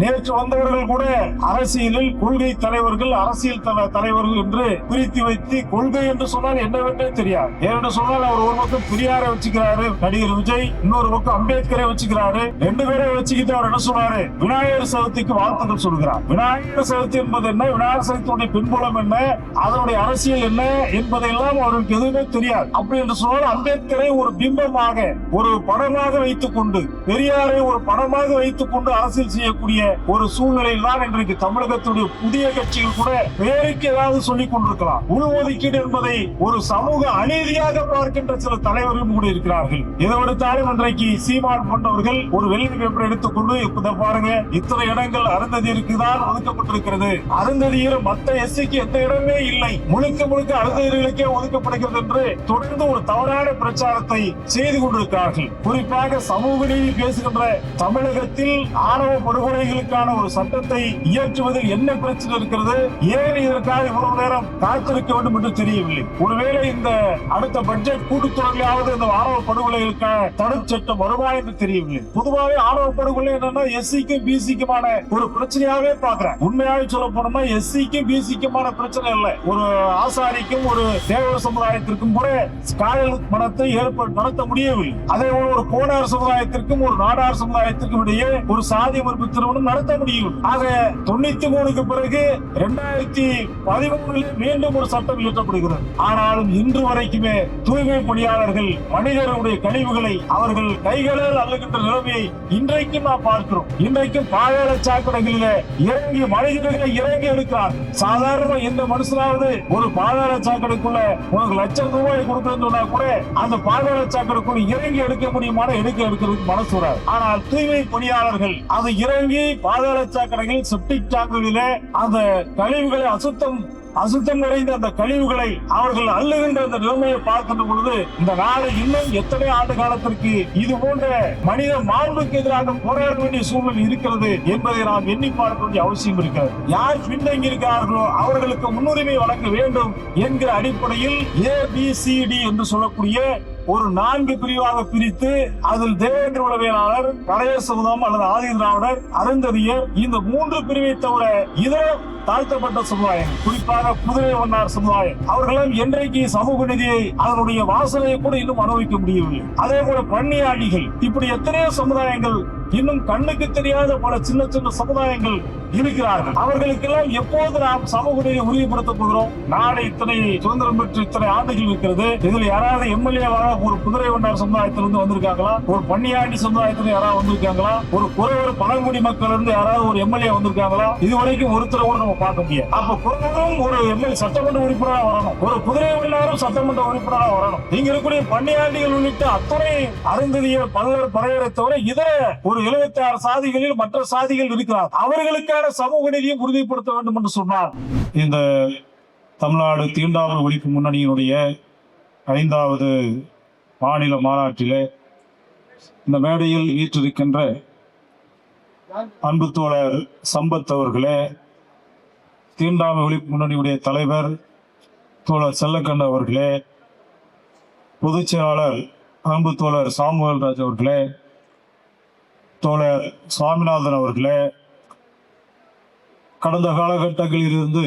நேற்று வந்தவர்கள் கூட அரசியலில் கொள்கை தலைவர்கள் அரசியல் தலைவர்கள் என்று பிரித்து வைத்து கொள்கை என்று சொன்னால் என்னவென்றே தெரியாது. ஏனென்று சொன்னால் அவர் ஒரு பக்கம் பெரியாரை வச்சுக்கிறாரு நடிகர் விஜய் இன்னொரு பக்கம் அம்பேத்கரை வச்சுக்கிறாரு. ரெண்டு பேரை வச்சுக்கிட்டு அவர் என்ன சொன்னாரு? விநாயகர் சதுர்த்திக்கு வாழ்த்துக்கள் சொல்கிறார். விநாயகர் சதுர்த்தி என்பது என்ன? விநாயகர் சதுர்த்தியுடைய பின்புலம் என்ன? அதனுடைய அரசியல் என்ன என்பதையெல்லாம் அவருக்கு எதுவுமே தெரியாது. அப்படி என்று சொன்னால் அம்பேத்கரை ஒரு பிம்பமாக ஒரு படமாக வைத்துக் கொண்டு பெரியாரை ஒரு படமாக வைத்துக் கொண்டு அரசியல் செய்யக்கூடிய ஒரு சூழ்நிலையில் தான் இன்றைக்கு தமிழகத்துடைய புதிய கட்சிகள் கூட பேருக்கு ஏதாவது சொல்லிக் கொண்டிருக்கலாம். உள்ஒதுக்கீடு என்பதை ஒரு சமூக அநீதியாக பார்க்கின்ற சில தலைவர்களும் கூட இருக்கிறார்கள். இதை எடுத்தாலும் இன்றைக்கு சீமான் போன்றவர்கள் ஒரு வெள்ளி பேப்பர் எடுத்துக்கொண்டு இப்ப பாருங்க இத்தனை இடங்கள் அருந்ததியருக்கு தான் ஒதுக்கப்பட்டிருக்கிறது. அருந்ததியில் மத்த எஸ்சிக்கு எந்த இடமே இல்லை. முழுக்க முழுக்க அருந்ததிகளுக்கே ஒதுக்கப்படுகிறது என்று தொடர்ந்து ஒரு தவறான பிரச்சாரத்தை செய்து கொண்டிருக்கிறார்கள். குறிப்பாக சமூக நீதி பேசுகின்ற தமிழகத்தில் ஆணவ படுகொலை விவசாயிகளுக்கான ஒரு சட்டத்தை இயற்றுவதில் என்ன பிரச்சனை இருக்கிறது? ஏன் இதற்காக இவ்வளவு நேரம் காத்திருக்க வேண்டும் என்று தெரியவில்லை. ஒருவேளை இந்த அடுத்த பட்ஜெட் கூட்டுத்தொடரிலாவது இந்த ஆணவ படுகொலைகளுக்கான தடுப்பு சட்டம் வருமா என்று தெரியவில்லை. பொதுவாகவே ஆணவ படுகொலை என்னன்னா எஸ்சிக்கும் பிசிக்குமான ஒரு பிரச்சனையாவே பாக்குறேன் உண்மையாக சொல்ல போனோம்னா எஸ்சிக்கும் பிசிக்குமான பிரச்சனை இல்லை. ஒரு ஆசாரிக்கும் ஒரு தேவர் சமுதாயத்திற்கும் கூட காயல் மனத்தை ஏற்பட நடத்த முடியவில்லை. அதே போல ஒரு கோனார் சமுதாயத்திற்கும் ஒரு நாடார் சமுதாயத்திற்கும் இடையே ஒரு சாதி மறுப்பு திருமணம் நடத்த முடியும். ஆக தொண்ணூத்தி மூணுக்கு பிறகு இரண்டாயிரத்தி பதிமூணுல மீண்டும் ஒரு சட்டம் இயற்றப்படுகிறது. ஆனாலும் இன்று வரைக்குமே தூய்மை பணியாளர்கள் மனிதர்களுடைய கழிவுகளை அவர்கள் கைகளால் அழுகின்ற நிலைமையை இன்றைக்கும் நாம் பார்க்கிறோம். இன்றைக்கும் பாதாள சாக்கடைகளில் இறங்கி மனிதர்களை இறங்கி எடுக்கிறார் சாதாரண எந்த மனுஷனாவது ஒரு பாதாள சாக்கடைக்குள்ள உனக்கு லட்சம் ரூபாய் கொடுக்கணும்னு சொன்னா கூட அந்த பாதாள சாக்கடைக்குள்ள இறங்கி எடுக்க முடியுமான எடுக்க எடுக்கிறதுக்கு மனசு வராது. ஆனால் தூய்மை பணியாளர்கள் அது இறங்கி பாதாள சாக்கடைகள் செப்டிக் டேங்குகளிலே அந்த கழிவுகளை அசுத்தம் அசுத்தம் நிறைந்த அந்த கழிவுகளை அவர்கள் அள்ளுகின்ற அந்த நிலைமையை பார்க்கின்ற பொழுது இந்த நாடு இன்னும் எத்தனை ஆண்டு காலத்திற்கு இது போன்ற மனித மாண்புக்கு எதிராக போராட வேண்டிய சூழல் இருக்கிறது என்பதை நாம் எண்ணி பார்க்க வேண்டிய அவசியம் இருக்கிறது. யார் பின்தங்கி இருக்கிறார்களோ அவர்களுக்கு முன்னுரிமை வழங்க வேண்டும் என்கிற அடிப்படையில் ஏபிசிடி என்று சொல்லக்கூடிய ஒரு நான்கு பிரிவாக பிரித்து அதில் தேவேந்திர உளவியலாளர் பழைய சமுதாயம் அல்லது ஆதி திராவிடர் அருந்ததியர் இந்த மூன்று பிரிவை தவிர இதர தாழ்த்தப்பட்ட சமுதாயம் குறிப்பாக குதிரை வண்ணார் சமுதாயம். அவர்களும் என்றைக்கு சமூக நிதியை அதனுடைய வாசனையை கூட இன்னும் அனுபவிக்க முடியவில்லை. அதே போல பன்னியாடிகள். இப்படி எத்தனையோ சமுதாயங்கள் இன்னும் கண்ணுக்கு தெரியாத பல சின்ன சின்ன சமுதாயங்கள் இருக்கிறார்கள். அவர்களுக்கெல்லாம் எப்போது நாம் சமூக நீதியை உறுதிப்படுத்த போகிறோம்? நாடு இத்தனை சுதந்திரம் பெற்று இத்தனை ஆண்டுகள் இருக்கிறது. இதுல யாராவது எம்எல்ஏவாக ஒரு குதிரை வண்டார் சமுதாயத்திலிருந்து வந்திருக்காங்களா? ஒரு பன்னியாண்டி சமுதாயத்திலிருந்து யாராவது வந்திருக்காங்களா? ஒரு குறைவர் பழங்குடி மக்கள் இருந்து யாராவது ஒரு எம்எல்ஏ வந்திருக்காங்களா? இதுவரைக்கும் ஒருத்தர் கூட நம்ம பார்க்க முடியாது. அப்ப குறைவரும் ஒரு எம்எல்ஏ சட்டமன்ற உறுப்பினராக வரணும். ஒரு குதிரை வண்டாரும் சட்டமன்ற உறுப்பினராக வரணும். இங்க இருக்கக்கூடிய பன்னியாண்டிகள் உள்ளிட்ட அத்தனை அருந்ததிய பல்லர் பறையரை தவிர இதர ஒரு எழுபத்தி ஆறு சாதிகளில் மற்ற சாதிகள் இருக்கிறார். அவர்களுக்கான சமூக நீதியை உறுதிப்படுத்த வேண்டும் என்று சொன்னார். இந்த தமிழ்நாடு தீண்டாமல் ஒழிப்பு முன்னணியினுடைய ஐந்தாவது மாநில மாநாட்டிலே இந்த மேடையில் வீற்றிருக்கின்ற அன்பு தோழர் சம்பத் அவர்களே தீண்டாமை ஒழிப்பு முன்னணியுடைய தலைவர் தோழர் செல்லக்கண்ண அவர்களே பொதுச் செயலாளர் அன்பு தோழர் சாமுவேல் ராஜ் அவர்களே தோழர் சுவாமிநாதன் அவர்களே கடந்த காலகட்டங்களில் இருந்து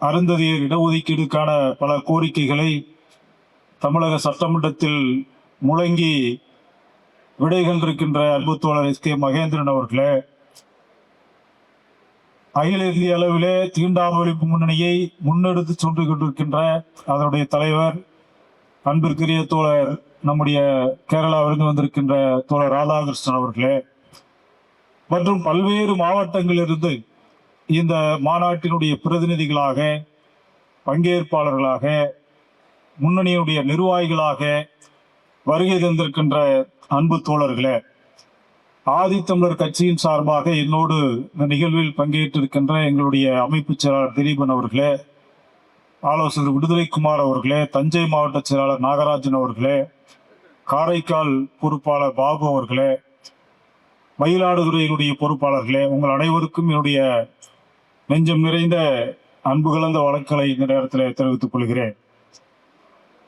அருந்ததியர் இடஒதுக்கீடுக்கான பல கோரிக்கைகளை தமிழக சட்டமன்றத்தில் முழங்கி விடை கண்டிருக்கின்ற அன்பு தோழர் எஸ் கே மகேந்திரன் அவர்களே அகில இந்திய அளவிலே தீண்டாமொழிப்பு முன்னணியை முன்னெடுத்து சென்று கொண்டிருக்கின்ற அதனுடைய தலைவர் அன்பிற்குரிய தோழர் நம்முடைய கேரளாவிலிருந்து வந்திருக்கின்ற தோழர் ராதாகிருஷ்ணன் அவர்களே மற்றும் பல்வேறு மாவட்டங்களிலிருந்து இந்த மாநாட்டினுடைய பிரதிநிதிகளாக பங்கேற்பாளர்களாக முன்னணியுடைய நிர்வாகிகளாக வருகை தந்திருக்கின்ற அன்பு தோழர்களே ஆதித்தமிழர் கட்சியின் சார்பாக என்னோடு இந்த நிகழ்வில் பங்கேற்றிருக்கின்ற எங்களுடைய அமைப்பு செயலாளர் திலீபன் அவர்களே ஆலோசகர் விடுதலைக்குமார் அவர்களே தஞ்சை மாவட்ட செயலாளர் நாகராஜன் அவர்களே காரைக்கால் பொறுப்பாளர் பாபு அவர்களே மயிலாடுதுறையினுடைய பொறுப்பாளர்களே உங்கள் அனைவருக்கும் என்னுடைய நெஞ்சம் நிறைந்த அன்பு கலந்த வழக்கலை இந்த நேரத்தில் தெரிவித்துக் கொள்கிறேன்.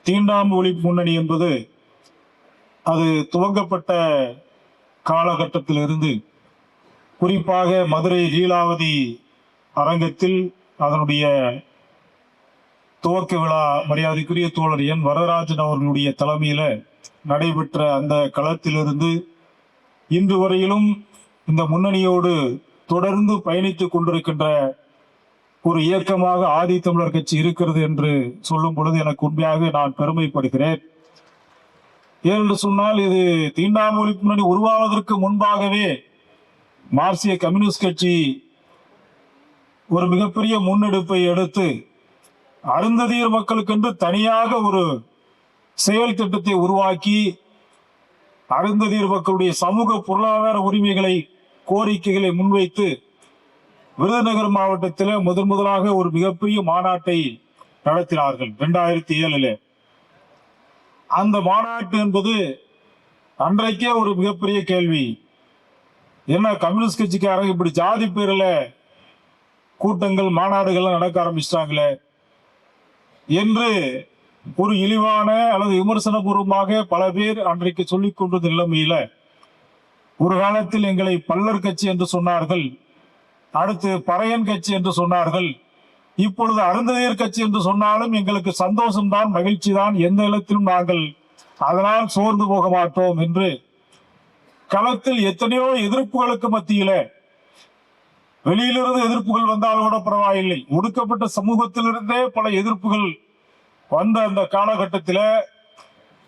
தீண்டாமை ஒழிப்பு முன்னணி என்பது அது துவங்கப்பட்ட காலகட்டத்திலிருந்து குறிப்பாக மதுரை லீலாவதி அரங்கத்தில் அதனுடைய துவக்க விழா மரியாதைக்குரிய தோழர் என் வரதராஜன் அவர்களுடைய தலைமையில் நடைபெற்ற அந்த களத்திலிருந்து இன்று வரையிலும் இந்த முன்னணியோடு தொடர்ந்து பயணித்துக் கொண்டிருக்கின்ற ஒரு இயக்கமாக ஆதி தமிழர் கட்சி இருக்கிறது என்று சொல்லும் பொழுது எனக்கு உண்மையாக நான் பெருமைப்படுகிறேன். ஏனென்று சொன்னால் இது தீண்டாமொழி முன்னணி உருவாவதற்கு முன்பாகவே மார்க்சிய கம்யூனிஸ்ட் கட்சி ஒரு மிகப்பெரிய முன்னெடுப்பை எடுத்து அருந்ததியர் மக்களுக்கென்று தனியாக ஒரு செயல் திட்டத்தை உருவாக்கி அருந்ததியர் மக்களுடைய சமூக பொருளாதார உரிமைகளை கோரிக்கைகளை முன்வைத்து விருதுநகர் மாவட்டத்தில் முதன் முதலாக ஒரு மிகப்பெரிய மாநாட்டை நடத்தினார்கள் இரண்டாயிரத்தி ஏழில். அந்த மாநாட்டு என்பது அன்றைக்கே ஒரு மிகப்பெரிய கேள்வி. என்ன கம்யூனிஸ்ட் கட்சிக்காரங்க இப்படி ஜாதி பேரில் கூட்டங்கள் மாநாடுகள்லாம் நடக்க ஆரம்பிச்சிட்டாங்களே? என்று ஒரு இழிவான அல்லது விமர்சனபூர்வமாக பல பேர் அன்றைக்கு சொல்லிக் கொண்டது நிலைமையில ஒரு காலத்தில் எங்களை பல்லர் கட்சி என்று சொன்னார்கள் அடுத்து பறையன் கட்சி என்று சொன்னார்கள் இப்பொழுது அருந்ததியர் கட்சி என்று சொன்னாலும் எங்களுக்கு சந்தோஷம்தான் மகிழ்ச்சி தான் எந்த இடத்திலும் நாங்கள் அதனால் சோர்ந்து போக மாட்டோம் என்று களத்தில் எத்தனையோ எதிர்ப்புகளுக்கு மத்தியில வெளியிலிருந்து எதிர்ப்புகள் வந்தாலும் கூட பரவாயில்லை. ஒடுக்கப்பட்ட சமூகத்திலிருந்தே பல எதிர்ப்புகள் வந்த அந்த காலகட்டத்தில்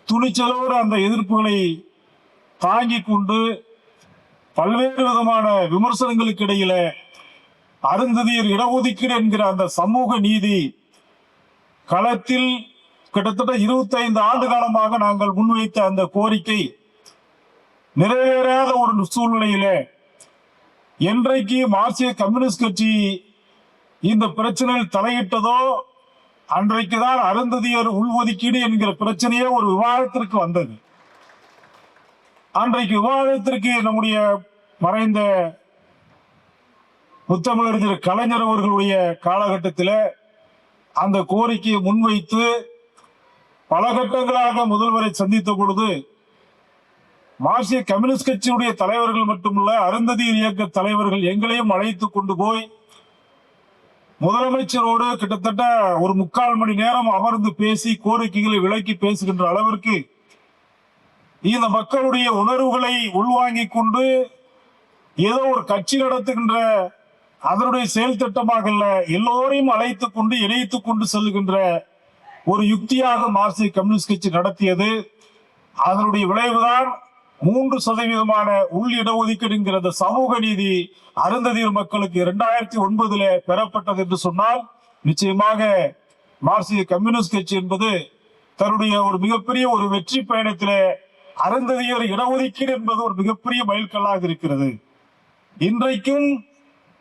துணிச்சலோடு அந்த எதிர்ப்புகளை தாங்கி கொண்டு பல்வேறு விதமான விமர்சனங்களுக்கு இடையில அருந்ததியர் இடஒதுக்கீடு என்கிற அந்த சமூக நீதி களத்தில் கிட்டத்தட்ட 25 ஆண்டு காலமாக நாங்கள் முன்வைத்த அந்த கோரிக்கை நிறைவேறாத ஒரு சூழ்நிலையில என்றைக்கு மார்க்சிய கம்யூனிஸ்ட் கட்சி இந்த பிரச்சனையில் தலையிட்டதோ அன்றைக்குதான் அருந்ததியர் உள்ஒதுக்கீடு என்கிற பிரச்சனையே ஒரு விவாதத்திற்கு வந்தது. அன்றைக்கு விவாதத்திற்கு நம்முடைய மறைந்த முத்தமிழறிஞர் கலைஞர் அவர்களுடைய காலகட்டத்தில் அந்த கோரிக்கையை முன்வைத்து பல கட்டங்களாக முதல்வரை சந்தித்த பொழுது மார்க்சிய கம்யூனிஸ்ட் கட்சியுடைய தலைவர்கள் மட்டுமல்ல அருந்ததியர் இயக்க தலைவர்கள் எங்களையும் அழைத்து கொண்டு போய் முதலமைச்சரோடு கிட்டத்தட்ட ஒரு முக்கால் மணி நேரம் அமர்ந்து பேசி கோரிக்கைகளை விளக்கி பேசுகின்ற அளவிற்கு இந்த மக்களுடைய உணர்வுகளை உள்வாங்கிக் கொண்டு ஏதோ ஒரு கட்சி நடத்துகின்ற அதனுடைய செயல் திட்டமாக அல்ல எல்லோரையும் அழைத்து கொண்டு இணைத்து கொண்டு செல்கின்ற ஒரு யுக்தியாக மார்க்சிய கம்யூனிஸ்ட் கட்சி நடத்தியது. அதனுடைய விளைவுதான் மூன்று சதவீதமான உள் இடஒதுக்கீடு அந்த சமூக நீதி அருந்ததியர் மக்களுக்கு இரண்டாயிரத்தி ஒன்பதுல பெறப்பட்டது என்று சொன்னால் நிச்சயமாக மார்க்சிய கம்யூனிஸ்ட் கட்சி என்பது தன்னுடைய ஒரு மிகப்பெரிய ஒரு வெற்றி பயணத்திலே அருந்ததியர் இடஒதுக்கீடு என்பது ஒரு மிகப்பெரிய மைல்கல்லாக இருக்கிறது. இன்றைக்கும்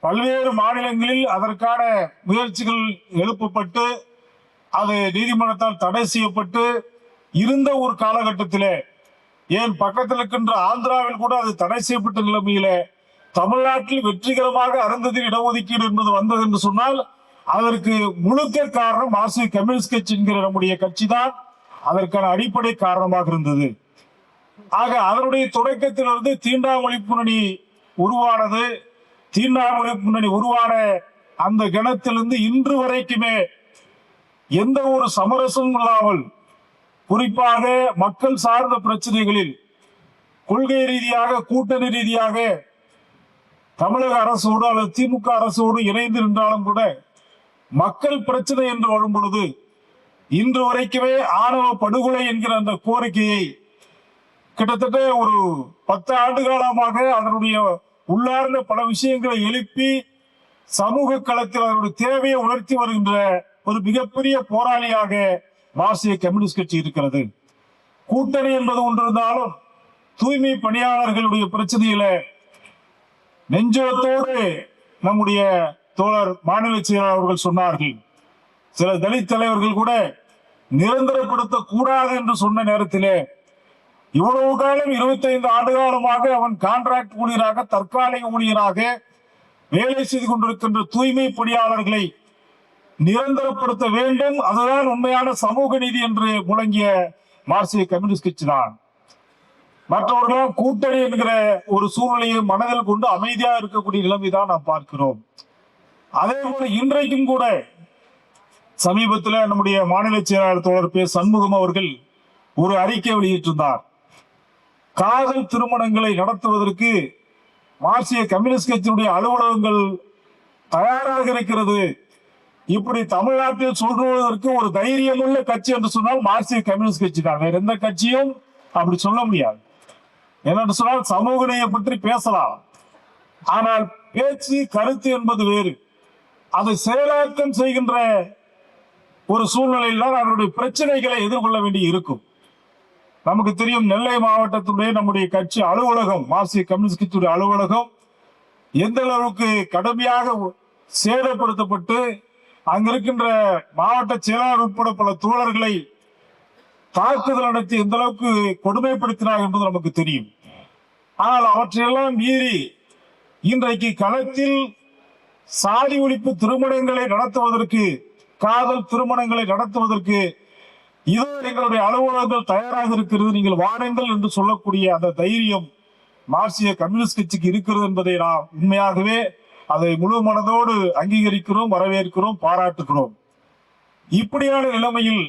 பல்வேறு மாநிலங்களில் அதற்கான முயற்சிகள் எழுப்பப்பட்டு அது நீதிமன்றத்தால் தடை செய்யப்பட்டு இருந்த ஒரு காலகட்டத்திலே ஏன் பக்கத்தில் இருக்கின்ற ஆந்திராவில் கூட அது தடை செய்யப்பட்ட நிலைமையில தமிழ்நாட்டில் வெற்றிகரமாக அருந்ததி இடஒதுக்கீடு என்பது வந்தது என்று சொன்னால் அதற்கு முழுக்க காரணம் மார்க்சிய கம்யூனிஸ்ட் கட்சி என்கிற நம்முடைய கட்சி தான் அதற்கான அடிப்படை காரணமாக இருந்தது. ஆக அதனுடைய தொடக்கத்திலிருந்து தீண்டாமொழி முன்னணி உருவானது. தீண்டாமொழி முன்னணி உருவான அந்த கணத்திலிருந்து இன்று வரைக்குமே எந்த ஒரு சமரசமும் இல்லாமல் குறிப்பாக மக்கள் சார்ந்த பிரச்சனைகளில் கொள்கை ரீதியாக கூட்டணி ரீதியாக தமிழக அரசோடு அல்லது திமுக அரசோடு இணைந்து நின்றாலும் கூட மக்கள் பிரச்சனை என்று வரும் பொழுது இன்று வரைக்குமே ஆணவ படுகொலை என்கிற அந்த கோரிக்கையை கிட்டத்தட்ட ஒரு பத்து ஆண்டு காலமாக அதனுடைய உள்ளார்ந்த பல விஷயங்களை எழுப்பி சமூக களத்தில் அதனுடைய தேவையை உணர்த்தி வருகின்ற ஒரு மிகப்பெரிய போராளியாக மார்க்சிய கம்யூனிஸ்ட் கட்சி இருக்கிறது. கூட்டணி என்பது ஒன்று இருந்தாலும் தூய்மை பணியாளர்களுடைய பிரச்சனையில நெஞ்சத்தோடு நம்முடைய தோழர் மாநில செயலாளர் அவர்கள் சொன்னார்கள். சில தலித் தலைவர்கள் கூட நிரந்தரப்படுத்த கூடாது என்று சொன்ன நேரத்திலே இவ்வளவு காலம் 25 ஆண்டு காலமாக அவன் கான்ட்ராக்ட் ஊழியராக தற்காலிக ஊழியராக வேலை செய்து கொண்டிருக்கின்ற தூய்மை பணியாளர்களை நிரந்தரப்படுத்த வேண்டும். அதுதான் உண்மையான சமூக நீதி என்று முழங்கிய மார்க்சிய கம்யூனிஸ்ட் கட்சி தான். மற்றவர்களும் கூட்டணி என்கிற ஒரு சூழ்நிலையை மனதில் கொண்டு அமைதியாக இருக்கக்கூடிய நிலைமைதான் நாம் பார்க்கிறோம். அதே போல இன்றைக்கும் கூட சமீபத்தில் நம்முடைய மாநில செயலாளர் தோழர் பே சண்முகம் அவர்கள் ஒரு அறிக்கை வெளியிட்டிருந்தார். காதல் திருமணங்களை நடத்துவதற்கு மார்க்சிய கம்யூனிஸ்ட் கட்சியினுடைய அலுவலகங்கள் தயாராக இருக்கிறது. இப்படி தமிழ்நாட்டில் சொல்வதற்கு ஒரு தைரியமுள்ள கட்சி என்று சொன்னால் மார்க்சிய கம்யூனிஸ்ட் கட்சி தான் வேற எந்த கட்சியும் அப்படி சொல்ல முடியாது. என்னென்று சொன்னால் சமூக நீதியை பற்றி பேசலாம். ஆனால் பேச்சு கருத்து என்பது வேறு. அதை செயலாக்கம் செய்கின்ற ஒரு சூழ்நிலையில் தான் அதனுடைய பிரச்சனைகளை எதிர்கொள்ள வேண்டி இருக்கும். நமக்கு தெரியும் நெல்லை மாவட்டத்துடைய நம்முடைய கட்சி அலுவலகம் மார்க்சிய கம்யூனிஸ்ட் கட்சியுடைய அலுவலகம் எந்த அளவுக்கு கடுமையாக சேதப்படுத்தப்பட்டு அங்கிருக்கின்ற மாவட்ட செயலாளர் உட்பட பல தோழர்களை தாக்குதல் நடத்தி எந்த அளவுக்கு கொடுமைப்படுத்தினார் என்பது நமக்கு தெரியும். ஆனால் அவற்றையெல்லாம் மீறி இன்றைக்கு களத்தில் சாதி ஒழிப்பு திருமணங்களை நடத்துவதற்கு காதல் திருமணங்களை நடத்துவதற்கு இதோ எங்களுடைய அலுவலகங்கள் தயாராக இருக்கிறது. நீங்கள் வாருங்கள் என்று சொல்லக்கூடிய அந்த தைரியம் மார்க்சிய கம்யூனிஸ்ட் கட்சிக்கு இருக்கிறது என்பதை நாம் உண்மையாகவே அதை முழு மனதோடு அங்கீகரிக்கிறோம் வரவேற்கிறோம் பாராட்டுகிறோம். இப்படியான நிலைமையில்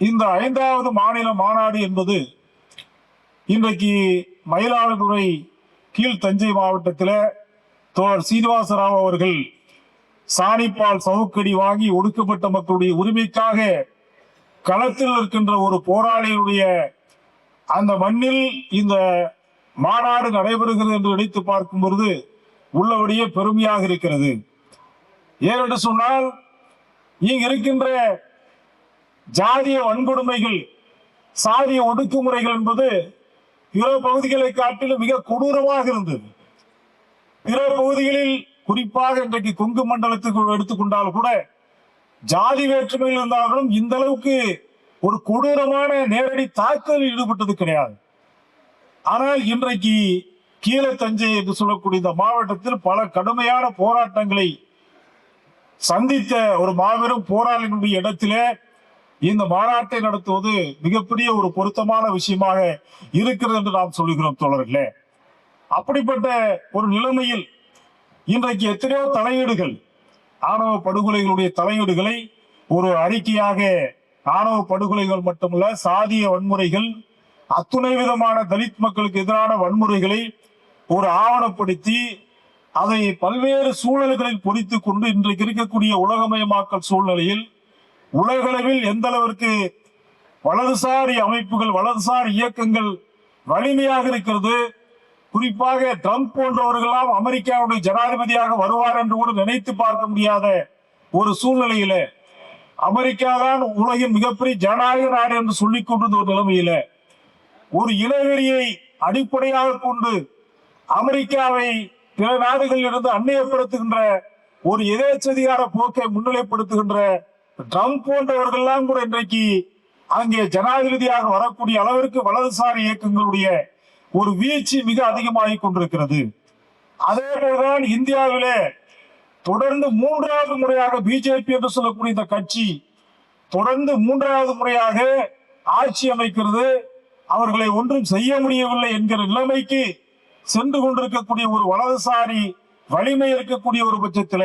இந்த ஐந்தாவது மாநில மாநாடு என்பது இன்றைக்கு மயிலாடுதுறை கீழ் தஞ்சை மாவட்டத்தில் தோழர் சீனிவாசராவ் அவர்கள் சாணிப்பால் சவுக்கடி வாங்கி ஒடுக்கப்பட்ட மக்களுடைய உரிமைக்காக களத்தில் இருக்கின்ற ஒரு போராளியுடைய அந்த மண்ணில் இந்த மாநாடு நடைபெறுகிறது என்று நினைத்து பார்க்கும் பொழுது உள்ளபடியே பெருமையாக இருக்கிறது. ஏனென்று சொன்னால் இங்கு இருக்கின்ற ஜாதிய வன்கொடுமைகள் சாதிய ஒடுக்குமுறைகள் என்பது பிற பகுதிகளை காட்டிலும் மிக கொடூரமாக இருந்தது. பிற பகுதிகளில் குறிப்பாக இன்றைக்கு கொங்கு மண்டலத்துக்கு எடுத்துக்கொண்டால் கூட ஜாதி வேற்றுமையில் இருந்தாலும் இந்த அளவுக்கு ஒரு கொடூரமான நேரடி தாக்குதலில் ஈடுபட்டது கிடையாது. ஆனால் இன்றைக்கு கீழே தஞ்சை என்று சொல்லக்கூடிய இந்த மாவட்டத்தில் பல கடுமையான போராட்டங்களை சந்தித்த ஒரு மாபெரும் போராளிகளுடைய இடத்திலே இந்த மாநாட்டை நடத்துவது மிகப்பெரிய ஒரு பொருத்தமான விஷயமாக இருக்கிறது என்று நாம் சொல்லுகிறோம் தோழர்களே. அப்படிப்பட்ட ஒரு நிலைமையில் இன்றைக்கு எத்தனையோ தலையீடுகள் ஆணவ படுகொலைகளுடைய தலையீடுகளை ஒரு அறிக்கையாக ஆணவ படுகொலைகள் மட்டுமல்ல சாதிய வன்முறைகள் அத்துணை விதமான தலித் மக்களுக்கு எதிரான வன்முறைகளை ஒரு ஆவணப்படுத்தி அதை பல்வேறு சூழல்களில் பொறித்துக் கொண்டு இன்றைக்கு இருக்கக்கூடிய உலகமயமாக்கல் சூழ்நிலையில் உலகளவில் எந்த அளவிற்கு வலதுசாரி அமைப்புகள் வலதுசாரி இயக்கங்கள் வலிமையாக இருக்கிறது குறிப்பாக ட்ரம்ப் போன்றவர்களாம் அமெரிக்காவுடைய ஜனாதிபதியாக வருவார் என்று கூட நினைத்து பார்க்க முடியாத ஒரு சூழ்நிலையில அமெரிக்கா தான் உலகின் மிகப்பெரிய ஜனநாயக நாடு என்று சொல்லிக் கொண்டிருந்த ஒரு நிலைமையில ஒரு இளவெறியை அடிப்படையாக கொண்டு அமெரிக்காவை பிற நாடுகளில் இருந்து அந்நியப்படுத்துகின்ற ஒரு எதேச்சதிகார போக்கை முன்னிலைப்படுத்துகின்ற ட்ரம்ப் போன்றவர்கள்லாம் கூட இன்றைக்கு அங்கே ஜனாதிபதியாக வரக்கூடிய அளவிற்கு வலதுசாரி இயக்கங்களுடைய ஒரு வீழ்ச்சி மிக அதிகமாகி கொண்டிருக்கிறது. அதே போலதான் இந்தியாவிலே தொடர்ந்து மூன்றாவது முறையாக பிஜேபி என்று சொல்லக்கூடிய இந்த கட்சி தொடர்ந்து மூன்றாவது முறையாக ஆட்சி அமைக்கிறது. அவர்களை ஒன்றும் செய்ய முடியவில்லை என்கிற நிலைமைக்கு சென்று கொண்டிருக்கக்கூடிய ஒரு வலதுசாரி வலிமை இருக்கக்கூடிய ஒரு பட்சத்துல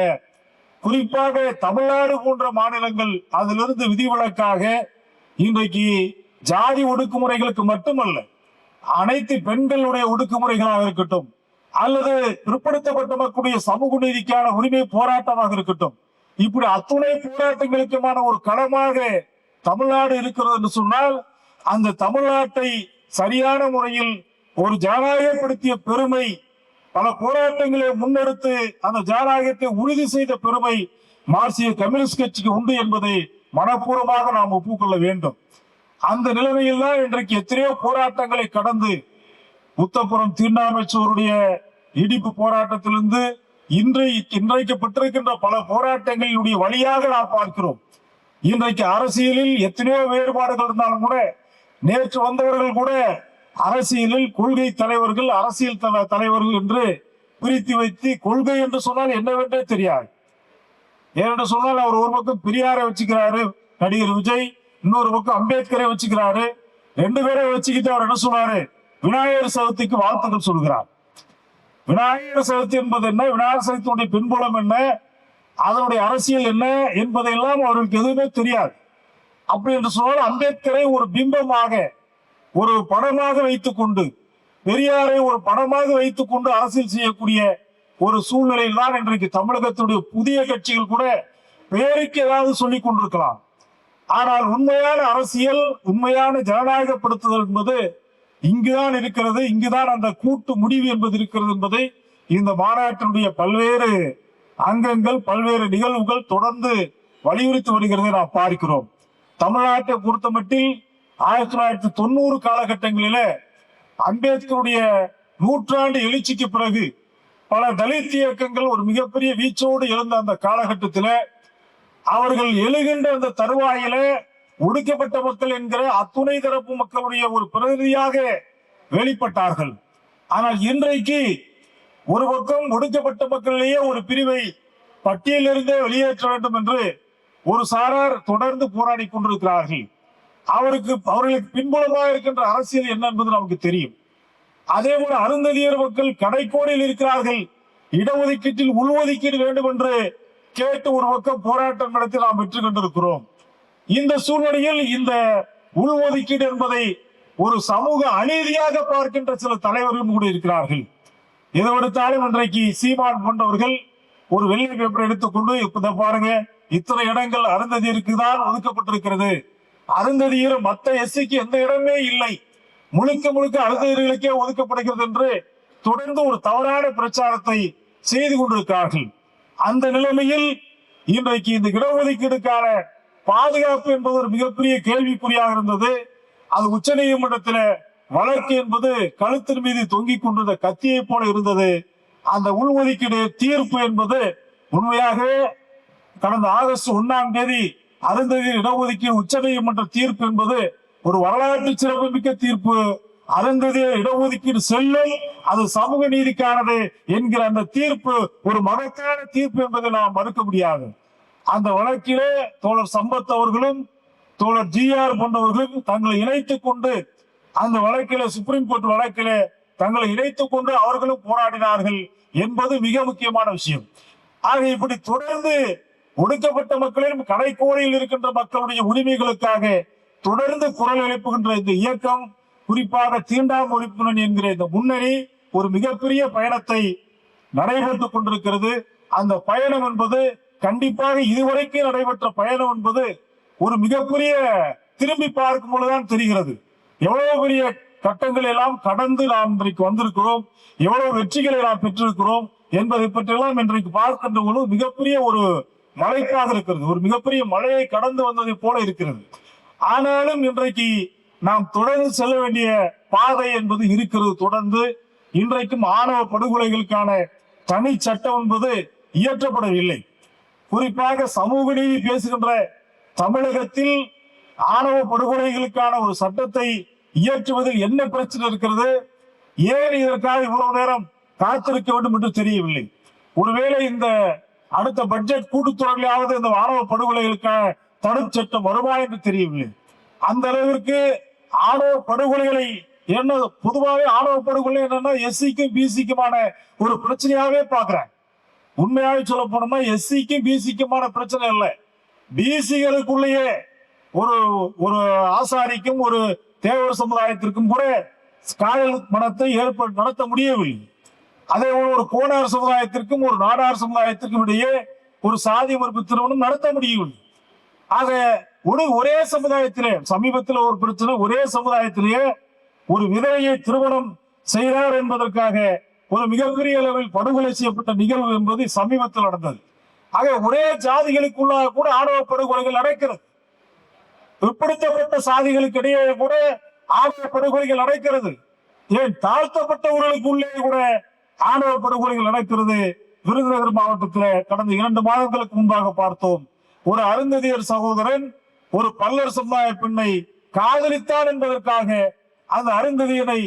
குறிப்பாக தமிழ்நாடு போன்ற மாநிலங்கள் அதிலிருந்து விதிவிலக்காக இன்றைக்கு ஜாதி ஒடுக்குமுறைகளுக்கு மட்டுமல்ல அனைத்து பெண்களுடைய ஒடுக்குமுறைகளாக இருக்கட்டும் அல்லது பிற்படுத்தப்பட்ட மக்களுடைய சமூக நீதிக்கான உரிமை போராட்டமாக இருக்கட்டும் இப்படி அத்துணை போராட்டங்களுக்குமான ஒரு களமாக தமிழ்நாடு இருக்கிறது என்று சொன்னால் அந்த தமிழ்நாட்டை சரியான முறையில் ஒரு ஜனநாயகப்படுத்திய பெருமை பல போராட்டங்களை முன்னெடுத்து அந்த ஜனநாயகத்தை உறுதி செய்த பெருமை மார்க்சிய கம்யூனிஸ்ட் கட்சிக்கு உண்டு என்பதை மனப்பூர்வமாக நாம் ஒப்புக்கொள்ள வேண்டும். அந்த நிலைமையில் தான் இன்றைக்கு எத்தனையோ போராட்டங்களை கடந்து புத்தபுரம் தீண்டாமைச்சோருடைய இடிப்பு போராட்டத்திலிருந்து இன்றைக்கு இன்றைக்கு பெற்றிருக்கின்ற பல போராட்டங்களினுடைய வழியாக நாம் பார்க்கிறோம். இன்றைக்கு அரசியலில் எத்தனையோ வேறுபாடுகள் இருந்தாலும் கூட நேற்று வந்தவர்கள் கூட அரசியலில் கொள்கை தலைவர்கள் அரசியல் தலைவர்கள் என்று பிரித்து வைத்து கொள்கை என்று சொன்னால் என்னவென்றே தெரியாது. ஏனென்று சொன்னால் அவர் ஒரு பக்கம் பெரியாரை வச்சுக்கிறாரு நடிகர் விஜய் இன்னொரு பக்கம் அம்பேத்கரை வச்சுக்கிறாரு. ரெண்டு பேரை வச்சுக்கிட்டு அவர் என்ன சொன்னாரு? விநாயகர் சதுர்த்திக்கு வாழ்த்துக்கள் சொல்கிறார். விநாயகர் சதுர்த்தி என்பது என்ன? விநாயகர் சதுர்த்தியுடைய பின்புலம் என்ன? அதனுடைய அரசியல் என்ன என்பதையெல்லாம் அவர்களுக்கு எதுவுமே தெரியாது. அப்படி என்று சொன்னால் அம்பேத்கரை ஒரு பிம்பமாக ஒரு படமாக வைத்துக்கொண்டு பெரியாரை ஒரு படமாக வைத்துக்கொண்டு அரசியல் செய்யக்கூடிய ஒரு சூழ்நிலையில் தான் இன்றைக்கு தமிழகத்துடைய புதிய கட்சிகள் கூட பெயருக்கு ஏதாவது சொல்லிக் கொண்டிருக்கலாம். ஆனால் உண்மையான அரசியல் உண்மையான ஜனநாயகப்படுத்துதல் என்பது இங்குதான் இருக்கிறது இங்குதான் அந்த கூட்டு முடிவு என்பது இருக்கிறது என்பதை இந்த மாநாட்டினுடைய பல்வேறு அங்கங்கள் பல்வேறு நிகழ்வுகள் தொடர்ந்து வலியுறுத்தி வருகிறதை நாம் பார்க்கிறோம். தமிழ்நாட்டை பொறுத்தமட்டில் ஆயிரத்தி தொள்ளாயிரத்தி தொண்ணூறு காலகட்டங்களில அம்பேத்கருடைய நூற்றாண்டு எழுச்சிக்கு பிறகு பல தலித் இயக்கங்கள் ஒரு மிகப்பெரிய வீச்சோடு இருந்த அந்த காலகட்டத்தில் அவர்கள் எழுகின்ற அந்த தருவாயிலே ஒடுக்கப்பட்ட மக்கள் என்கிற அத்துணை தரப்பு மக்களுடைய ஒரு பிரதிநிதியாக வெளிப்பட்டார்கள். ஆனால் இன்றைக்கு ஒரு பக்கம் ஒடுக்கப்பட்ட மக்களிலேயே ஒரு பிரிவை பட்டியலிருந்தே வெளியேற்ற வேண்டும் என்று ஒரு சாரார் தொடர்ந்து போராடி கொண்டிருக்கிறார்கள். அவருக்கு அவர்களுக்கு பின்புலமாக இருக்கின்ற அரசியல் என்ன என்பது நமக்கு தெரியும். அதே போல அருந்ததியர் மக்கள் கடைக்கோடியில் இருக்கிறார்கள். இடஒதுக்கீட்டில் உள்ஒதுக்கீடு வேண்டும் என்று கேட்டு ஒரு பக்கம் போராட்டம் நடத்தி நாம் வெற்றி கொண்டிருக்கிறோம். இந்த சூழ்நிலையில் இந்த உள்ஒதுக்கீடு என்பதை ஒரு சமூக அநீதியாக பார்க்கின்ற சில தலைவர்களும் கூட இருக்கிறார்கள். எதை எடுத்தாலும் இன்றைக்கு சீமான் போன்றவர்கள் ஒரு வெள்ளை பேப்பர் எடுத்துக்கொண்டு இப்ப பாருங்க இத்தனை இடங்கள் அருந்ததியருக்கு தான் ஒதுக்கப்பட்டிருக்கிறது. அருந்ததியர் மத்த எஸ்சிக்கு எந்த இடமே இல்லை. முழுக்க முழுக்க அருந்ததியர்களுக்கே ஒதுக்கப்படுகிறது என்று தொடர்ந்து ஒரு தவறான பிரச்சாரத்தை செய்து கொண்டிருக்கிறார்கள். அந்த நிலைமையில் இன்றைக்கு இந்த இடஒதுக்கீடுக்கான பாதுகாப்பு என்பது ஒரு மிகப்பெரிய கேள்விக்குறியாக இருந்தது. அது உச்ச நீதிமன்றத்தில் வழக்கு என்பது கழுத்தின் மீது தொங்கிக் கொண்டிருந்த கத்தியை போல இருந்தது. அந்த உள்ஒதுக்கீடு தீர்ப்பு என்பது உண்மையாகவே கடந்த ஆகஸ்ட் ஒன்னாம் தேதி அருந்ததி இடஒதுக்கீடு உச்ச நீதிமன்ற தீர்ப்பு என்பது ஒரு வரலாற்று சிறப்புமிக்க தீர்ப்பு. அருந்ததி இடஒதுக்கீடு செல்லும் அது சமூக நீதிக்கானது என்கிற அந்த தீர்ப்பு ஒரு மகத்தான தீர்ப்பு என்பதை நாம் மறுக்க முடியாது. அந்த வழக்கிலே தோழர் சம்பத் அவர்களும் தோழர் ஜிஆர் போன்றவர்களும் தங்களை இணைத்துக் கொண்டு அந்த வழக்கிலே சுப்ரீம் கோர்ட் வழக்கிலே தங்களை இணைத்துக் கொண்டு அவர்களும் போராடினார்கள் என்பது மிக முக்கியமான விஷயம். ஆக இப்படி தொடர்ந்து ஒடுக்கப்பட்ட மக்களிலும் கடைக்கோரையில் இருக்கின்ற மக்களுடைய உரிமைகளுக்காக தொடர்ந்து குரல் எழுப்புகின்ற இந்த இயக்கம் குறிப்பாக தீண்டாம உறுப்பினர் என்கிற இந்த முன்னணி ஒரு மிகப்பெரிய பயணத்தை நடைபெற்றுக் கொண்டிருக்கிறது. அந்த பயணம் என்பது கண்டிப்பாக இதுவரைக்கும் நடைபெற்ற பயணம் என்பது ஒரு மிகப்பெரிய திரும்பி பார்க்கும் பொழுதுதான் தெரிகிறது. எவ்வளவு பெரிய கட்டங்களை எல்லாம் கடந்து நாம் இன்றைக்கு வந்திருக்கிறோம் எவ்வளவு வெற்றிகளை நாம் பெற்றிருக்கிறோம் என்பதை பற்றியெல்லாம் இன்றைக்கு பார்க்கின்ற பொழுது மிகப்பெரிய ஒரு மலைப்பாக இருக்கிறது. ஒரு மிகப்பெரிய மழையை கடந்து வந்ததை போல இருக்கிறது. ஆனாலும் இன்றைக்கு நாம் தொடர்ந்து செல்ல வேண்டிய பாதை என்பது இருக்கிறது. தொடர்ந்து இன்றைக்கும் ஆணவ படுகொலைகளுக்கான தனி சட்டம் என்பது இயற்றப்படவில்லை. குறிப்பாக சமூக நீதி பேசுகின்ற தமிழகத்தில் ஆணவ படுகொலைகளுக்கான ஒரு சட்டத்தை இயற்றுவதில் என்ன பிரச்சனை இருக்கிறது? ஏன் இதற்காக இவ்வளவு நேரம் காத்திருக்க வேண்டும் என்று தெரியவில்லை. ஒருவேளை இந்த அடுத்த பட்ஜெட் கூட்டுத்துறையிலாவது இந்த ஆணவ படுகொலைகளுக்கான தடுச்சட்டம் வருமா என்று தெரியவில்லை. அந்த அளவிற்கு ஆணவ படுகொலைகளை என்ன பொதுவாகவே ஆணவ படுகொலை என்னன்னா எஸ்சிக்கும் பிசிக்குமான ஒரு பிரச்சனையாவே பாக்குறேன் உண்மையாவே சொல்ல போனோம்னா எஸ்சிக்கும் பிசிக்குமான பிரச்சனை இல்லை. பிசிகளுக்குள்ளேயே ஒரு ஒரு ஆசாரிக்கும் ஒரு தேவர் சமுதாயத்திற்கும் கூட காயல் மனத்தை ஏற்ப நடத்த முடியவில்லை. அதே போல ஒரு கோனார் சமுதாயத்திற்கும் ஒரு நாடார் சமுதாயத்திற்கும் இடையே ஒரு சாதி மறுப்பு திருமணம் நடத்த முடியவில்லை. ஆக ஒரு ஒரே சமுதாயத்திலே சமீபத்தில் ஒரு பிரச்சனை ஒரே சமுதாயத்திலேயே ஒரு விதவையை திருமணம் செய்தார் என்பதற்காக ஒரு மிகப்பெரிய அளவில் படுகொலை செய்யப்பட்ட நிகழ்வு என்பது சமீபத்தில் நடந்தது. ஆக ஒரே ஜாதிகளுக்குள்ளாக கூட ஆணவ படுகொலைகள் நடக்கிறது. பிற்படுத்தப்பட்ட சாதிகளுக்கு இடையே கூட ஆணவ படுகொலைகள் நடக்கிறது. ஏன் தாழ்த்தப்பட்டவர்களுக்குள்ளே கூட ஆணவ படுகொலைகள் நடக்கிறது. விருதுநகர் மாவட்டத்தில் கடந்த இரண்டு மாதங்களுக்கு முன்பாக பார்த்தோம். ஒரு அருந்ததியர் சகோதரன் ஒரு பல்லர் சமுதாய பெண்ணை காதலித்தான் என்பதற்காக அந்த அருந்ததியனை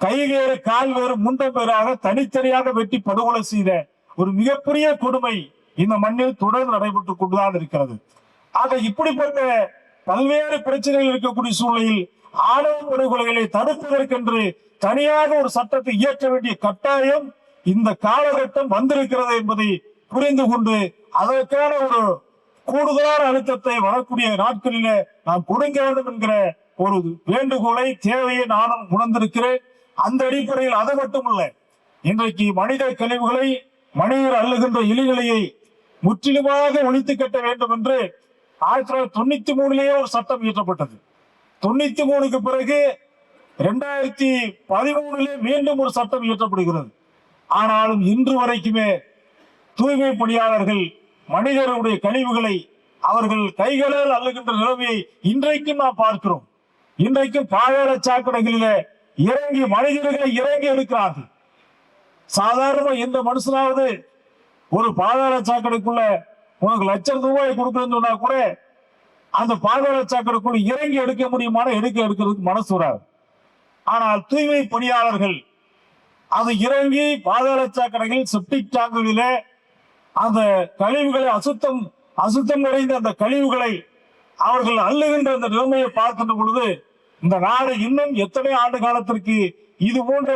கைகேறு கால் வேறு முண்டம் வேறாக தனித்தனியாக வெட்டி படுகொலை செய்த ஒரு மிகப்பெரிய கொடுமை இந்த மண்ணில் தொடர்ந்து நடைபெற்றுக் கொண்டுதான் இருக்கிறது. ஆக இப்படிப்பட்ட பல்வேறு பிரச்சனைகள் இருக்கக்கூடிய சூழ்நிலையில் ஆணவ படுகொலைகளை தடுப்பதற்கென்று தனியாக ஒரு சட்டத்தை இயற்ற வேண்டிய கட்டாயம் இந்த காலகட்டம் வந்திருக்கிறது என்பதை புரிந்து கொண்டு அதற்கான ஒரு கூடுதலான அழுத்தத்தை வரக்கூடிய நாட்களிலே நாம் கொடுக்க வேண்டும் என்கிற ஒரு வேண்டுகோளை தேவையை நானும் உணர்ந்திருக்கிறேன். அந்த அடிப்படையில் அது மட்டுமல்ல இன்றைக்கு மனித கழிவுகளை மனிதர் அல்லுகின்ற இலிகளையை முற்றிலுமாக ஒழித்து கட்ட வேண்டும் என்று ஆயிரத்தி தொள்ளாயிரத்தி தொண்ணூத்தி மூணுலேயே ஒரு சட்டம் இயற்றப்பட்டது. தொண்ணூத்தி மூணுக்கு பிறகு ரெண்டாயிரத்தி பதிமூணுல மீண்டும் ஒரு சட்டம் இயற்றப்படுகிறது. ஆனாலும் இன்று வரைக்குமே தூய்மை பணியாளர்கள் மனிதர்களுடைய கழிவுகளை அவர்கள் கைகளால் அள்ளுகின்ற நிலைமையை இன்றைக்கும் நாம் பார்க்கிறோம். இன்றைக்கும் பாதாள சாக்கடைகளில இறங்கி மனிதர்களை இறங்கி எடுக்கிறார்கள். சாதாரண எந்த மனுஷனாவது ஒரு பாதாள சாக்கடைக்குள்ள உனக்கு லட்சம் ரூபாய் கொடுக்கணும்னு சொன்னா கூட அந்த பாதாள சாக்கடைக்குள்ள இறங்கி எடுக்க முடியுமான எடுக்க எடுக்கிறதுக்கு மனசு வராது. ஆனால் தூய்மை பணியாளர்கள் அது இறங்கி பாதாள சாக்கடைகள் செப்டிக் டேங்குகளிலே அந்த கழிவுகளை அசுத்தம் அசுத்தம் நிறைந்த அந்த கழிவுகளை அவர்கள் அள்ளுகின்ற அந்த நிலைமையை பார்க்கின்ற பொழுது இந்த நாடு இன்னும் எத்தனை ஆண்டு காலத்திற்கு இது போன்ற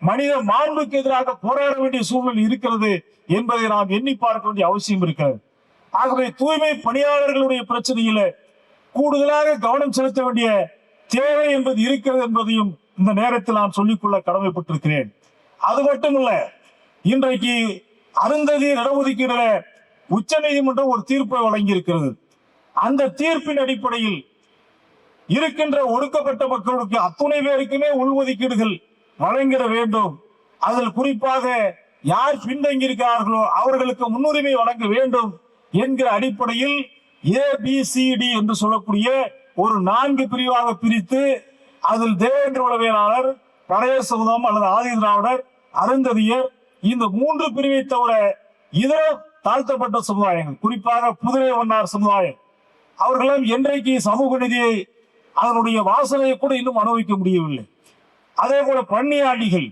மனித மாண்புக்கு எதிராக போராட வேண்டிய சூழ்நிலை இருக்கிறது என்பதை நாம் எண்ணி பார்க்க வேண்டிய அவசியம் இருக்கிறது. ஆகவே தூய்மை பணியாளர்களுடைய பிரச்சனையில கூடுதலாக கவனம் செலுத்த வேண்டிய தேவை என்பது இருக்கிறது என்பதையும் இந்த நேரத்தில் நான் சொல்லிக்கொள்ள கடமைப்பட்டிருக்கிறேன். அது மட்டுமல்ல இன்றைக்கு அருந்ததி இடஒதுக்கீடுல உச்ச நீதிமன்றம் ஒரு தீர்ப்பை வழங்கி இருக்கிறது அந்த தீர்ப்பின் அடிப்படையில் இருக்கின்ற ஒடுக்கப்பட்ட மக்களுக்கு அத்துணை பேருக்குமே உள்ஒதுக்கீடுகள் வழங்கிட வேண்டும். அதில் குறிப்பாக யார் பின்தங்கியிருக்கிறார்களோ அவர்களுக்கு முன்னுரிமை வழங்க வேண்டும் என்கிற அடிப்படையில் ஏபிசிடி என்று சொல்லக்கூடிய ஒரு நான்கு பிரிவாக பிரித்து அதில் தேவேந்திர உளவியலாளர் பழைய சமுதாயம் அல்லது ஆதி திராவிடர் அருந்ததியர் இந்த மூன்று பிரிவை தவிர இதர தாழ்த்தப்பட்ட சமுதாயங்கள் குறிப்பாக புதிரை வண்ணார் சமுதாயம். அவர்களும் என்றைக்கு சமூக நிதியை அதனுடைய வாசனையை கூட இன்னும் அனுபவிக்க முடியவில்லை. அதே போல பன்னியாண்டிகள்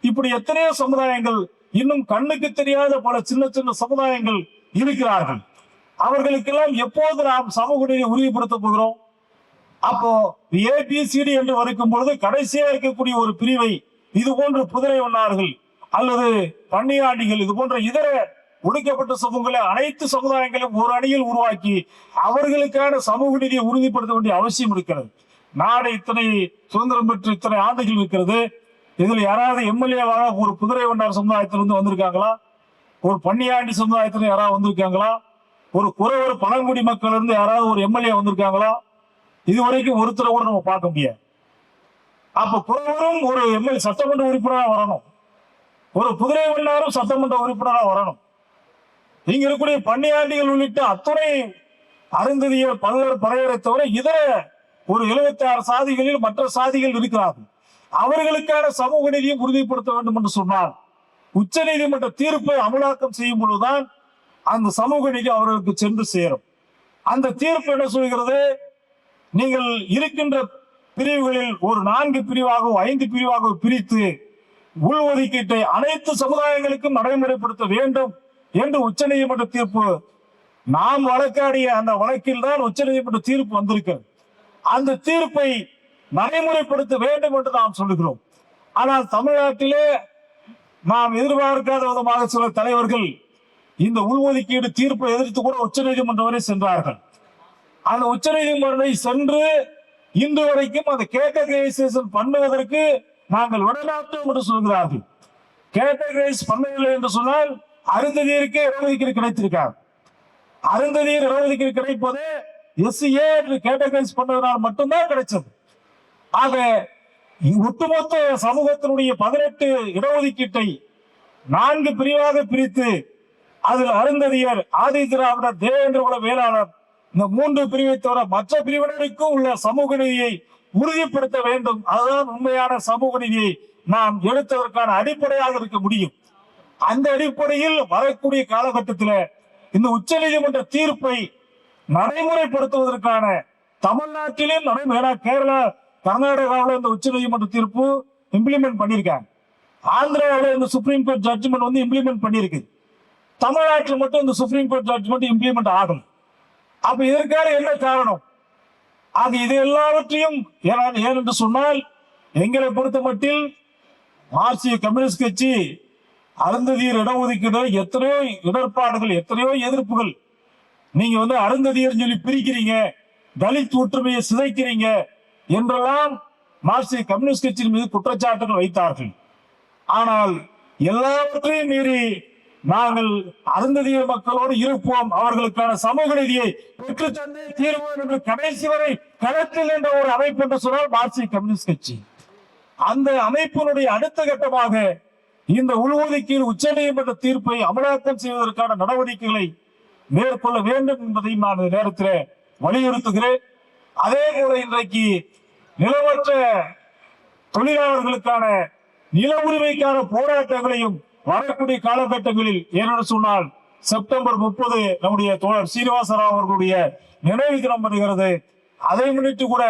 இப்படி எத்தனையோ சமுதாயங்கள் இன்னும் கண்ணுக்கு தெரியாத பல சின்ன சின்ன சமுதாயங்கள் இருக்கிறார்கள். அவர்களுக்கெல்லாம் எப்போது நாம் சமூக நீதியை உறுதிப்படுத்த போகிறோம்? அப்போ ஏபிசிடி என்று வரைக்கும் பொழுது கடைசியா இருக்கக்கூடிய ஒரு பிரிவை இது போன்ற புதிரை வண்ணார்கள் அல்லது பன்னியாண்டிகள் இது போன்ற இதர ஒடுக்கப்பட்ட சமூகங்களை அனைத்து சமுதாயங்களும் ஒரு அணியில் உருவாக்கி அவர்களுக்கான சமூக நீதியை உறுதிப்படுத்த வேண்டிய அவசியம் இருக்கிறது. நாடு இத்தனை சுதந்திரம் பெற்று இத்தனை ஆண்டுகள் இருக்கிறது. இதில் யாராவது எம்எல்ஏவாக ஒரு குதிரை வண்ணார் சமுதாயத்திலிருந்து வந்திருக்காங்களா? ஒரு பன்னியாண்டி சமுதாயத்திலிருந்து யாராவது வந்திருக்காங்களா? ஒரு குறவர் பழங்குடி மக்கள் இருந்து யாராவது ஒரு எம்எல்ஏ வந்திருக்காங்களா? இதுவரைக்கும் ஒருத்தரை கூட நம்ம பார்க்க முடியாது. அப்ப குறவரும் ஒரு எம்எல் சட்டமன்ற உறுப்பினராக வரணும். ஒரு குதிரை வண்ணாரும் சட்டமன்ற உறுப்பினராக வரணும். இங்க இருக்கக்கூடிய பன்னியாண்டிகள் உள்ளிட்ட அத்துணை அருந்ததியர் பல்லர் பறையரை தவிர இதர ஒரு 76 ஆறு சாதிகளில் மற்ற சாதிகள் இருக்கிறார்கள். அவர்களுக்கான சமூக நீதியை உறுதிப்படுத்த வேண்டும் என்று சொன்னார் உச்ச நீதிமன்ற தீர்ப்பை அமலாக்கம் செய்யும் பொழுதுதான் அந்த சமூக நீதி அவர்களுக்கு சென்று சேரும். அந்த தீர்ப்பு என்ன சொல்கிறது? நீங்கள் இருக்கின்ற பிரிவுகளில் ஒரு நான்கு பிரிவாகவோ ஐந்து பிரிவாகவோ பிரித்து உள்ஒதுக்கீட்டை அனைத்து சமுதாயங்களுக்கும் நடைமுறைப்படுத்த வேண்டும் என்று உச்சநீதிமன்ற தீர்ப்பு நாம் வழக்காடிய அந்த வழக்கில் தான் உச்சநீதிமன்ற தீர்ப்பு வந்திருக்கிறது. அந்த தீர்ப்பை நடைமுறைப்படுத்த வேண்டும் என்று நாம் சொல்லுகிறோம். ஆனால் தமிழ்நாட்டிலே நாம் எதிர்பார்க்காத விதமாக சில தலைவர்கள் இந்த உள்ஒதுக்கீடு தீர்ப்பை எதிர்த்து கூட உச்சநீதிமன்றம் வரை சென்றார்கள். அந்த உச்சநீதிமன்றம் சென்று இன்று வரைக்கும் அந்த கேட்டகரைசேஷன் பண்ணுவதற்கு நாங்கள் விடமாட்டோம் என்று சொல்கிறார்கள். கேட்டகரைஸ் பண்ணவில்லை என்று சொன்னால் அருந்ததியருக்கே இடஒதுக்கீடு கிடைத்திருக்கார் அருந்ததியர் இடஒதுக்கீடு கிடைப்பது எஸ்ஏ என்று கேட்டகரைஸ் பண்ணதனால் மட்டும்தான் கிடைச்சது. ஆக ஒட்டுமொத்த சமூகத்தினுடைய பதினெட்டு இடஒதுக்கீட்டை நான்கு பிரிவாக பிரித்து அதில் அருந்ததியர் ஆதி திராவிடர் தேவேந்திர குல வேளாளர் இந்த மூன்று பிரிவை தவிர மற்ற பிரிவினருக்கும் உள்ள சமூக நீதியை உறுதிப்படுத்த வேண்டும். அதுதான் உண்மையான சமூக நீதியை நாம் எடுத்ததற்கான அடிப்படையாக இருக்க முடியும். அந்த அடிப்படையில் வரக்கூடிய காலகட்டத்தில் இந்த உச்ச நீதிமன்ற தீர்ப்பை நடைமுறைப்படுத்துவதற்கான தமிழ்நாட்டிலும் நடைமுறை கேரளா கர்நாடகாவில் இந்த உச்ச நீதிமன்ற தீர்ப்பு இம்ப்ளிமெண்ட் பண்ணியிருக்காங்க. ஆந்திராவில் இந்த சுப்ரீம் கோர்ட் ஜட்ஜ்மெண்ட் வந்து இம்ப்ளிமெண்ட் பண்ணியிருக்கு. தமிழ்நாட்டில் மட்டும் இந்த சுப்ரீம் கோர்ட் ஜட்ஜ்மெண்ட் இம்ப்ளிமெண்ட் ஆகும் அப்ப இதற்கான என்ன காரணம்? அது இது எல்லாவற்றையும் ஏன் ஏனென்று சொன்னால் எங்களை பொறுத்த மட்டில் மார்க்சிய கம்யூனிஸ்ட் கட்சி அருந்ததியர் இடஒதுக்கீடு எத்தனையோ இடர்பாடுகள் எத்தனையோ எதிர்ப்புகள். நீங்க வந்து அருந்ததியர் சொல்லி பிரிக்கிறீங்க தலித் ஒற்றுமையை சிதைக்கிறீங்க என்றெல்லாம் மார்க்சிய கம்யூனிஸ்ட் கட்சியின் மீது குற்றச்சாட்டுகள் வைத்தார்கள். ஆனால் எல்லாவற்றையும் மீறி நாங்கள் அருந்ததிய மக்களோடு இருப்போம். அவர்களுக்கான சமூக நீதியை பெற்றுத்தந்தே தீர்வோம் என்று கடைசி வரை களத்தில் என்ற ஒரு அமைப்பு என்று சொன்னால் மார்க்சிய கம்யூனிஸ்ட் கட்சி. அந்த அமைப்பினுடைய அடுத்த கட்டமாக இந்த உள்ஒதுக்கீடு உச்சநீதிமன்ற தீர்ப்பை அமலாக்கம் செய்வதற்கான நடவடிக்கைகளை மேற்கொள்ள வேண்டும் என்பதையும் நான் நேரத்தில் வலியுறுத்துகிறேன். அதே போல இன்றைக்கு நிலவற்ற தொழிலாளர்களுக்கான நில உரிமைக்கான போராட்டங்களையும் வரக்கூடிய காலகட்டங்களில் ஏனென்று சொன்னால் செப்டம்பர் முப்பது நம்முடைய தோழர் சீனிவாசராவ் அவர்களுடைய நினைவு தினம் வருகிறது. அதை முன்னிட்டு கூட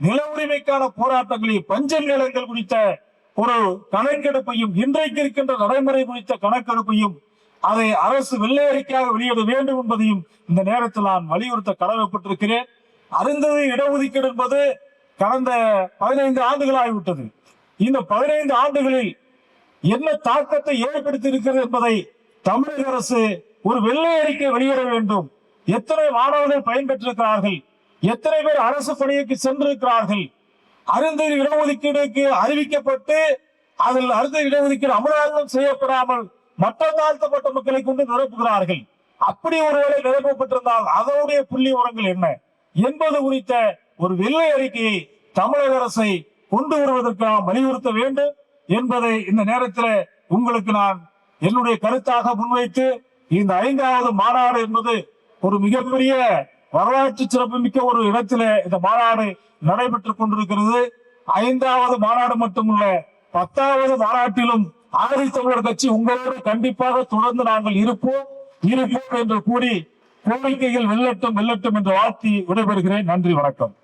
நில உரிமைக்கான போராட்டங்களில் பஞ்ச நிலங்கள் குறித்த ஒரு கணக்கெடுப்பையும் இன்றைக்கு இருக்கின்ற நடைமுறை குறித்த கணக்கெடுப்பையும் அதை அரசு வெள்ளை அறிக்கையாக வெளியிட வேண்டும் என்பதையும் இந்த நேரத்தில் நான் வலியுறுத்த கடமைப்பட்டிருக்கிறேன். அறிந்தது இடஒதுக்கீடு என்பது கடந்த பதினைந்து ஆண்டுகள் ஆகிவிட்டது. இந்த பதினைந்து ஆண்டுகளில் என்ன தாக்கத்தை ஏற்படுத்தி இருக்கிறது என்பதை தமிழக அரசு ஒரு வெள்ளை அறிக்கை வெளியிட வேண்டும். எத்தனை மாணவர்கள் பயன்பெற்றிருக்கிறார்கள்? எத்தனை பேர் அரசு பணிக்கு சென்றிருக்கிறார்கள்? அருந்ததி இடஒதுக்கீடுக்கு அறிவிக்கப்பட்டு அதில் அருந்ததி இடஒதுக்கீடு அமலாக்கம் செய்யப்படாமல் மற்ற தாழ்த்தப்பட்ட மக்களை கொண்டு நிரப்புகிறார்கள். அப்படி ஒருவேளை நிரப்பப்பட்டிருந்தால் அதனுடைய புள்ளி உரங்கள் என்ன? என்பது குறித்த ஒரு வெள்ளை அறிக்கையை தமிழக அரசை கொண்டு வருவதற்காக வலியுறுத்த வேண்டும். என்பதை இந்த நேரத்தில் உங்களுக்கு நான் என்னுடைய கருத்தாக முன்வைத்து இந்த ஐந்தாவது மாநாடு என்பது ஒரு மிகப்பெரிய வரலாற்று சிறப்புமிக்க ஒரு இடத்துல இந்த மாநாடு நடைபெற்றுக் கொண்டிருக்கிறது. ஐந்தாவது மாநாடு மட்டுமல்ல பத்தாவது மாநாட்டிலும் ஆதி தமிழர் கட்சி உங்களோடு கண்டிப்பாக தொடர்ந்து நாங்கள் இருப்போம் இருப்போம் என்று கூறி கோரிக்கைகள் வெல்லட்டும் வெல்லட்டும் என்று வாழ்த்தி விடைபெறுகிறேன். நன்றி வணக்கம்.